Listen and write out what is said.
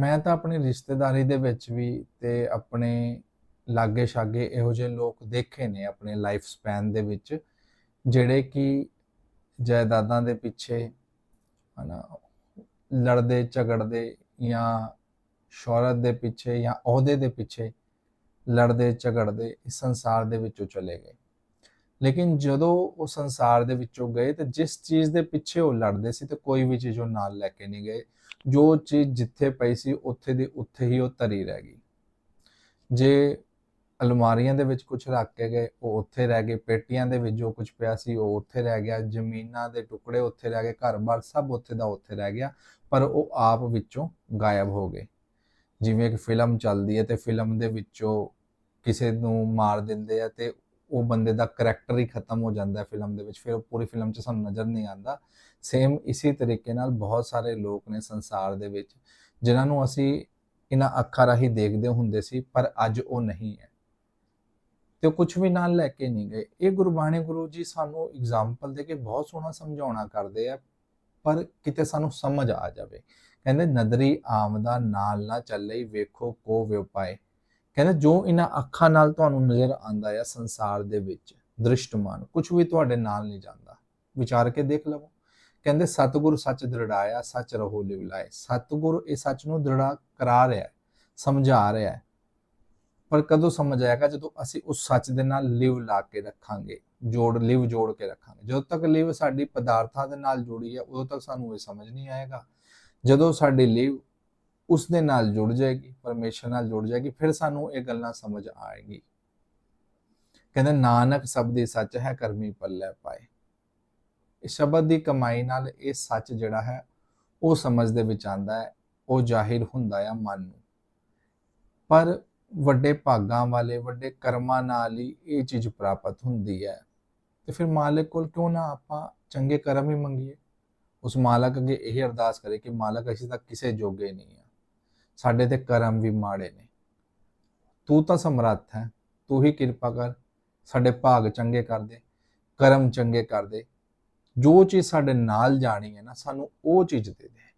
ਮੈਂ ਤਾਂ ਆਪਣੀ ਰਿਸ਼ਤੇਦਾਰੀ ਦੇ ਵਿੱਚ ਵੀ ਤੇ ਆਪਣੇ ਲਾਗੇ ਛਾਗੇ ਇਹੋ ਜਿਹੇ ਲੋਕ ਦੇਖੇ ਨੇ ਆਪਣੇ ਲਾਈਫ ਸਪੈਨ ਦੇ ਵਿੱਚ, ਜਿਹੜੇ ਕਿ ਜਾਇਦਾਦਾਂ ਦੇ ਪਿੱਛੇ, ਹਨਾ, ਲੜਦੇ, ਝਗੜਦੇ ਜਾਂ ਸ਼ੌਹਰਤ ਦੇ ਪਿੱਛੇ ਜਾਂ ਅਹੁਦੇ ਦੇ ਪਿੱਛੇ ਲੜਦੇ, ਝਗੜਦੇ ਇਸ ਸੰਸਾਰ ਦੇ ਵਿੱਚੋਂ ਚਲੇ ਗਏ। ਲੇਕਿਨ ਜਦੋਂ ਉਹ ਸੰਸਾਰ ਦੇ ਵਿੱਚੋਂ ਗਏ ਤੇ ਜਿਸ ਚੀਜ਼ ਦੇ ਪਿੱਛੇ ਉਹ ਲੜਦੇ ਸੀ ਤੇ ਕੋਈ ਵੀ ਚੀਜ਼ ਉਹ ਨਾਲ ਲੈ ਕੇ ਨਹੀਂ ਗਏ, ਜੋ ਚੀਜ਼ ਜਿੱਥੇ ਪਈ ਸੀ ਉੱਥੇ ਦੀ ਉੱਥੇ ਹੀ ਉਹ ਧਰੀ ਰਹਿ ਗਈ। ਜੇ ਅਲਮਾਰੀਆਂ ਦੇ ਵਿੱਚ ਕੁਝ ਰੱਖ ਕੇ ਗਏ, ਉਹ ਉੱਥੇ ਰਹਿ ਗਏ, ਪੇਟੀਆਂ ਦੇ ਵਿੱਚ ਜੋ ਕੁਝ ਪਿਆ ਸੀ ਉਹ ਉੱਥੇ ਰਹਿ ਗਿਆ, ਜ਼ਮੀਨਾਂ ਦੇ ਟੁਕੜੇ ਉੱਥੇ ਰਹਿ ਗਏ, ਘਰ-ਬਾਰ ਸਭ ਉੱਥੇ ਦਾ ਉੱਥੇ ਰਹਿ ਗਿਆ, ਪਰ ਉਹ ਆਪ ਵਿੱਚੋਂ ਗਾਇਬ ਹੋ ਗਏ। ਜਿਵੇਂ ਇੱਕ ਫਿਲਮ ਚੱਲਦੀ ਹੈ ਤੇ ਫਿਲਮ ਦੇ ਵਿੱਚੋਂ ਕਿਸੇ ਨੂੰ ਮਾਰ ਦਿੰਦੇ ਆ ਤੇ ਉਹ ਬੰਦੇ ਦਾ ਕਰੈਕਟਰ ਹੀ ਖਤਮ ਹੋ ਜਾਂਦਾ ਹੈ ਫਿਲਮ ਦੇ ਵਿੱਚ, ਫਿਰ ਉਹ ਪੂਰੀ ਫਿਲਮ 'ਚ ਸਾਨੂੰ ਨਜ਼ਰ ਨਹੀਂ ਆਉਂਦਾ। ਸੇਮ ਇਸੇ ਤਰੀਕੇ ਨਾਲ ਬਹੁਤ ਸਾਰੇ ਲੋਕ ਨੇ ਸੰਸਾਰ ਦੇ ਵਿੱਚ, ਜਿਨ੍ਹਾਂ ਨੂੰ ਅਸੀਂ ਇਹਨਾਂ ਅੱਖਾਂ ਰਾਹੀਂ ਦੇਖਦੇ ਹੁੰਦੇ ਸੀ, ਪਰ ਅੱਜ ਉਹ ਨਹੀਂ ਹੈ। ਤੇ ਉਹ ਕੁਝ ਵੀ ਨਾਲ ਲੈ ਕੇ ਨਹੀਂ ਗਏ। ਇਹ ਗੁਰਬਾਣੀ ਗੁਰੂ ਜੀ ਸਾਨੂੰ ਐਗਜ਼ਾਮਪਲ ਦੇ ਕੇ ਬਹੁਤ ਸੋਹਣਾ ਸਮਝਾਉਣਾ ਕਰਦੇ ਆ, ਪਰ ਕਿਤੇ ਸਾਨੂੰ ਸਮਝ ਆ ਜਾਵੇ। ਕਹਿੰਦੇ, ਨਦਰੀ ਆਮਦਾ ਨਾਲ ਨਾ ਚੱਲੇ, ਵੇਖੋ ਕੋ ਵਿਉਪਾਏ। ਕਹਿੰਦੇ ਜੋ ਇਹਨਾਂ ਅੱਖਾਂ ਨਾਲ ਤੁਹਾਨੂੰ ਨਜ਼ਰ ਆਂਦਾ ਆ ਸੰਸਾਰ ਦੇ ਵਿੱਚ, ਦ੍ਰਿਸ਼ਟਮਾਨ ਕੁਝ ਵੀ ਤੁਹਾਡੇ ਨਾਲ ਨਹੀਂ ਜਾਂਦਾ। ਵਿਚਾਰ ਕੇ ਦੇਖ ਲਵੋ। ਕਹਿੰਦੇ ਸਤਿਗੁਰ ਸੱਚ ਦ੍ਰਿੜਾਇਆ, ਸੱਚ ਰਹੋ ਲਿਵ ਲਾਏ ਸਤਿਗੁਰ ਇਹ ਸੱਚ ਨੂੰ ਦ੍ਰਿੜਾ ਕਰਾ ਰਿਹਾ ਹੈ, ਸਮਝਾ ਰਿਹਾ ਹੈ। ਪਰ ਕਦੋਂ ਸਮਝ ਆਏਗਾ ਜਦੋਂ ਅਸੀਂ ਉਸ ਸੱਚ ਦੇ ਨਾਲ ਲਿਵ ਲਾ ਕੇ ਰੱਖਾਂਗੇ, ਜੋੜ, ਲਿਵ ਜੋੜ ਕੇ ਰੱਖਾਂਗੇ। ਜਦੋਂ ਤੱਕ ਲਿਵ ਸਾਡੀ ਪਦਾਰਥਾਂ ਦੇ ਨਾਲ ਜੁੜੀ ਹੈ, ਉਦੋਂ ਤੱਕ ਸਾਨੂੰ ਇਹ ਸਮਝ ਨਹੀਂ ਆਏਗਾ। ਜਦੋਂ ਸਾਡੀ ਲਿਵ ਉਸ ਦੇ ਨਾਲ ਜੁੜ ਜਾਏਗੀ, ਪਰਮੇਸ਼ਰ ਨਾਲ ਜੁੜ ਜਾਏਗੀ, ਫਿਰ ਸਾਨੂੰ ਇਹ ਗੱਲਾਂ ਸਮਝ ਆਏਗੀ। ਕਹਿੰਦੇ, ਨਾਨਕ ਸਬਦੀ ਸੱਚ ਹੈ, ਕਰਮੀ ਪੱਲੇ ਪਾਏ। ਇਸ ਸ਼ਬਦ ਦੀ ਕਮਾਈ ਨਾਲ ਇਹ ਸੱਚ ਜਿਹੜਾ ਹੈ, ਉਹ ਸਮਝ ਦੇ ਵਿੱਚ ਆਂਦਾ ਹੈ, ਉਹ ਜ਼ਾਹਿਰ ਹੁੰਦਾ ਆ ਮਨ ਨੂੰ। ਪਰ ਵੱਡੇ ਭਾਗਾਂ ਵਾਲੇ, ਵੱਡੇ ਕਰਮਾਂ ਨਾਲ ਹੀ ਇਹ ਚੀਜ਼ ਪ੍ਰਾਪਤ ਹੁੰਦੀ ਹੈ। ਤੇ ਫਿਰ ਮਾਲਕ ਕੋਲ ਕਿਉਂ ਨਾ ਆਪਾਂ ਚੰਗੇ ਕਰਮ ਹੀ ਮੰਗੀਏ? ਉਸ ਮਾਲਕ ਅੱਗੇ ਇਹ ਅਰਦਾਸ ਕਰੇ ਕਿ ਮਾਲਕ ਅਸੀਂ ਤਾਂ ਕਿਸੇ ਜੋਗੇ ਨਹੀਂ ਆ ਸਾਡੇ ਤੇ ਕਰਮ ਵੀ ਮਾੜੇ ਨੇ। ਤੂੰ ਤਾਂ ਸਮਰੱਥ ਹੈ, ਤੂੰ ਹੀ ਕਿਰਪਾ ਕਰ, ਸਾਡੇ ਭਾਗ ਚੰਗੇ ਕਰ ਦੇ ਕਰਮ ਚੰਗੇ ਕਰ ਦੇ ਜੋ ਚੀਜ਼ ਸਾਡੇ ਨਾਲ ਜਾਣੀ ਹੈ ਨਾ, ਸਾਨੂੰ ਉਹ ਚੀਜ਼ ਦੇ ਦੇ।